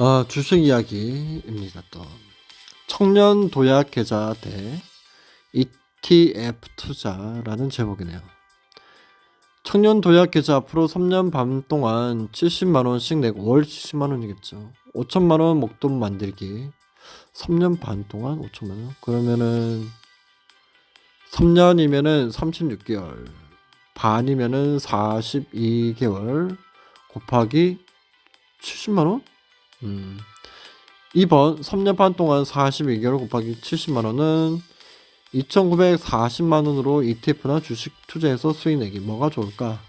아, 주식 이야기입니다. 또 청년 도약 계좌 대 ETF 투자라는 제목이네요. 청년 도약 계좌 앞으로 3년 반 동안 70만 원씩 내고 월 70만 원이겠죠. 5천만 원 목돈 만들기. 3년 반 동안 5천만 원. 그러면은 3년이면은 36개월. 반이면은 42개월 곱하기 70만 원? 음. 2번 3년 반 동안 42개월 곱하기 70만 원은 2,940만 원으로 ETF나 주식 투자해서 수익 내기 뭐가 좋을까?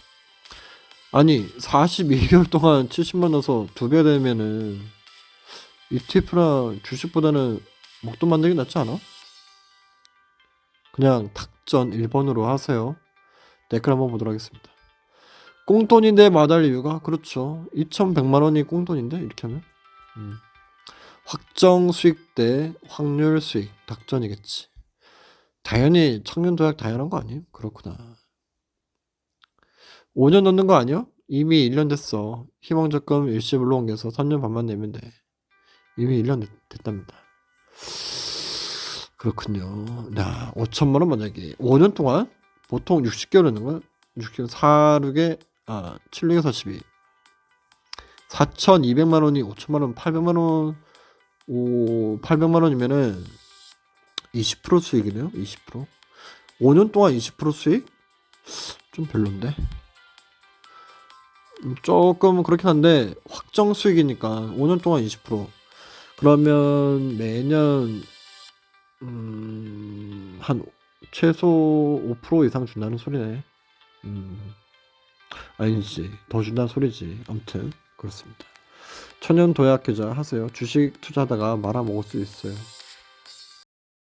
아니 42개월 동안 70만 넣어서 두 배 되면은 ETF나 주식보다는 목돈 만들기 낫지 않아? 그냥 탁전 1번으로 하세요. 댓글 한번 보도록 하겠습니다. 꽁돈인데 마다할 이유가 그렇죠. 2,100만 원이 꽁돈인데 이렇게 하면 음. 확정 수익 대 확률 수익 닥전이겠지. 당연히 청년 도약 당연한 거 아니에요? 그렇구나. 5년 넣는 거 아니야? 이미 1년 됐어. 희망 적금 일시불로 옮겨서 3년 반만 내면 돼. 이미 1년 됐, 됐답니다. 그렇군요. 야, 5천만 원 만약에 5년 동안 보통 60개월 넣는 거야? 60개월 4, 6에 아, 7, 6에 42. 4,200만 원이 5천만 원, 800만 원, 오, 800만 원이면은 20% 수익이네요. 20%. 5년 동안 20% 수익? 좀 별론데. 음, 조금 그렇긴 한데 확정 수익이니까 5년 동안 20%. 그러면 매년 음, 한 최소 5% 이상 준다는 소리네. 음. 아니지. 더 준다는 소리지. 아무튼 그렇습니다. 천연 도약 계좌 하세요. 주식 투자하다가 말아먹을 수 있어요.